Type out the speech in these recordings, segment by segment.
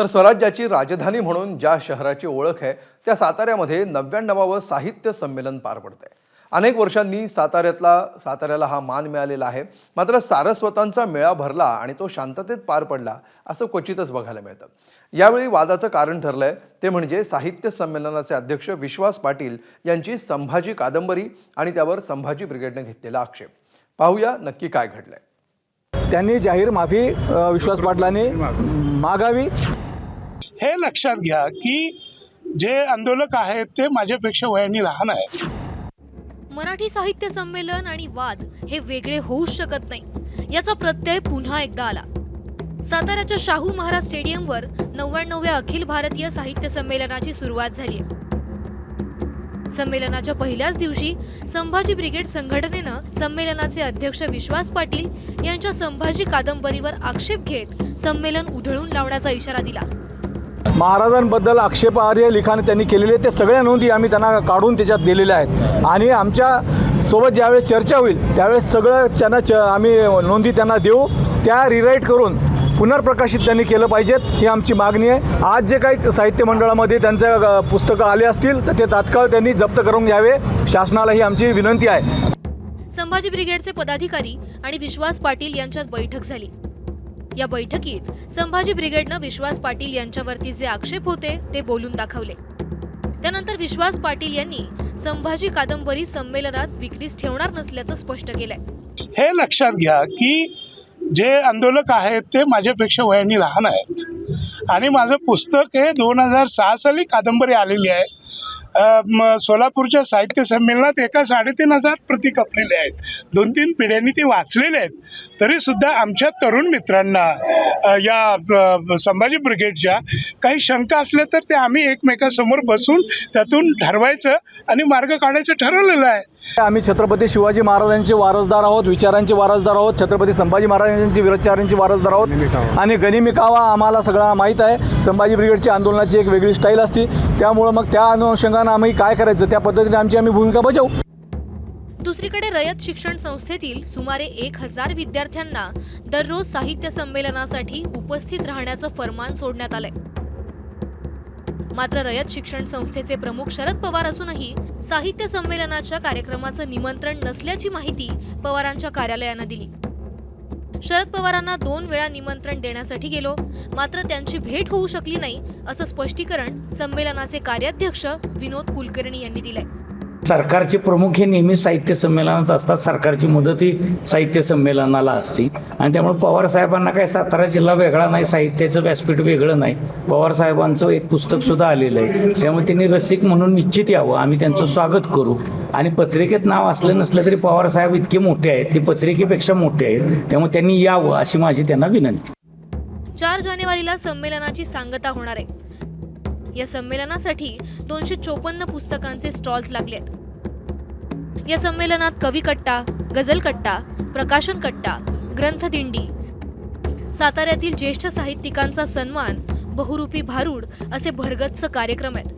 तर स्वराज्याची राजधानी म्हणून ज्या शहराची ओळख आहे त्या साताऱ्यामध्ये नव्याण्णवावं साहित्य संमेलन पार पडतंय. अनेक वर्षांनी साताऱ्यातला साताऱ्याला हा मान मिळालेला आहे. मात्र सारस्वतांचा मेळा भरला आणि तो शांततेत पार पडला असं क्वचितच बघायला मिळतं. यावेळी वादाचं कारण ठरलंय ते म्हणजे साहित्य संमेलनाचे अध्यक्ष विश्वास पाटील यांची संभाजी कादंबरी आणि त्यावर संभाजी ब्रिगेडने घेतलेला आक्षेप. पाहूया नक्की काय घडलंय. त्यांनी जाहीर माफी विश्वास पाटलांनी मागावी. हे लक्षात घ्या की जे आंदोलक आहेत ते माझ्यापेक्षा वयाने लहान आहेत. मराठी साहित्य संमेलन आणि वाद हे वेगळे होऊच शकत नाही. याचा प्रत्यय पुन्हा एकदा आला. साताऱ्याच्या शाहू महाराज स्टेडियमवर नव्याण्णव्या अखिल भारतीय साहित्य संमेलनाची सुरुवात झाली संमेलनाच्या पहिल्याच दिवशी संभाजी ब्रिगेड संघटनेनं संमेलनाचे अध्यक्ष विश्वास पाटील यांच्या संभाजी कादंबरीवर आक्षेप घेत संमेलन उधळून लावण्याचा इशारा दिला. महाराजांबद्दल आक्षेपार्ह लिखाण त्यांनी केलेले ते सगळ्या नोंदी आम्ही त्यांना काढून त्याच्यात दिलेल्या आहेत. आणि आमच्यासोबत ज्यावेळेस चर्चा होईल त्यावेळेस सगळं त्यांना च आम्ही नोंदी त्यांना देऊ. त्या रिराईट करून पुनर्प्रकाशित त्यांनी केलं पाहिजेत ही आमची मागणी आहे. आज जे काही साहित्य मंडळामध्ये त्यांचं पुस्तकं आले असतील तर ते तात्काळ त्यांनी जप्त करून घ्यावे. शासनाला ही आमची विनंती आहे. संभाजी ब्रिगेडचे पदाधिकारी आणि विश्वास पाटील यांच्यात बैठक झाली. या बैठकीत संभाजी ब्रिगेडनं विश्वास पाटील यांच्यावरती जे आक्षेप होते ते बोलून दाखवले. त्यानंतर विश्वास पाटील यांनी संभाजी कादंबरी संमेलनात विक्रीस ठेवणार नसल्याचं स्पष्ट केलंय. हे लक्षात घ्या की जे आंदोलक आहेत ते माझ्यापेक्षा वयाने लहान आहेत. आणि माझं पुस्तक हे दोन हजार सहा साली कादंबरी आलेली आहे. सोलापूरच्या साहित्य संमेलनात एका साडेतीन हजार प्रती कपलेले आहेत. दोन तीन पिढ्यांनी ते वाचलेले आहेत. तरीसुद्धा आमच्या तरुण मित्रांना या संभाजी ब्रिगेडच्या काही शंका असल्या तर ते आम्ही एकमेकासमोर बसून त्यातून ठरवायचं आणि मार्ग काढायचं ठरवलेलं आहे. आम्ही छत्रपती शिवाजी महाराजांचे वारसदार आहोत विचारांचे वारसदार आहोत छत्रपती संभाजी महाराजांचे विचारांचे वारसदार आहोत. आणि गनिमिकावा आम्हाला सगळा माहीत आहे. संभाजी ब्रिगेडच्या आंदोलनाची एक वेगळी स्टाईल असते. त्यामुळं मग त्या अनुषंगानं आम्ही काय करायचं? त्या पद्धतीने आमची आम्ही भूमिका बजावू. दुसरीकडे रयत शिक्षण संस्थेतील सुमारे एक हजार विद्यार्थ्यांना दररोज साहित्य संमेलनासाठी उपस्थित राहण्याचं फरमान सोडण्यात आलंय. मात्र रयत शिक्षण संस्थेचे प्रमुख शरद पवार असूनही साहित्य संमेलनाच्या कार्यक्रमाचं निमंत्रण नसल्याची माहिती पवारांच्या कार्यालयानं दिली. शरद पवारांना दोन वेळा निमंत्रण देण्यासाठी गेलो मात्र त्यांची भेट होऊ शकली नाही असं स्पष्टीकरण संमेलनाचे कार्याध्यक्ष विनोद कुलकर्णी यांनी दिलंय. सरकारचे प्रमुख हे नेहमी साहित्य संमेलनात असतात. सरकारची मुदत ही साहित्य संमेलनाला असते. आणि त्यामुळे पवार साहेबांना काय सातारा जिल्हा वेगळा नाही साहित्याचं व्यासपीठ वेगळं नाही. पवार साहेबांचं एक पुस्तक सुद्धा आलेलं आहे. त्यामुळे त्यांनी रसिक म्हणून निश्चित यावं. आम्ही त्यांचं स्वागत करू. आणि पत्रिकेत नाव असलं नसलं तरी पवार साहेब इतके मोठे आहेत. ते पत्रिकेपेक्षा मोठे आहेत. त्यामुळे त्यांनी यावं अशी माझी त्यांना विनंती. चार जानेवारीला संमेलनाची सांगता होणार आहे. या संमेलनासाठी दोनशे चोपन्न पुस्तकांचे स्टॉल्स लागले आहेत. या संमेलनात कवी कट्टा गझल कट्टा प्रकाशन कट्टा ग्रंथदिंडी साताऱ्यातील ज्येष्ठ साहित्यिकांचा सन्मान बहुरूपी भारूड असे भरगच्च कार्यक्रम आहेत.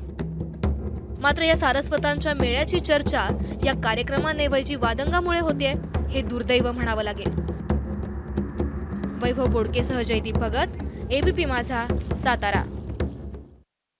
मात्र या सारस्वतांच्या मेळ्याची चर्चा या कार्यक्रमाऐवजी वादंगामुळे होते हे दुर्दैव म्हणावं लागेल. वैभव बोडकेसह जयदीप भगत एबीपी माझा सातारा.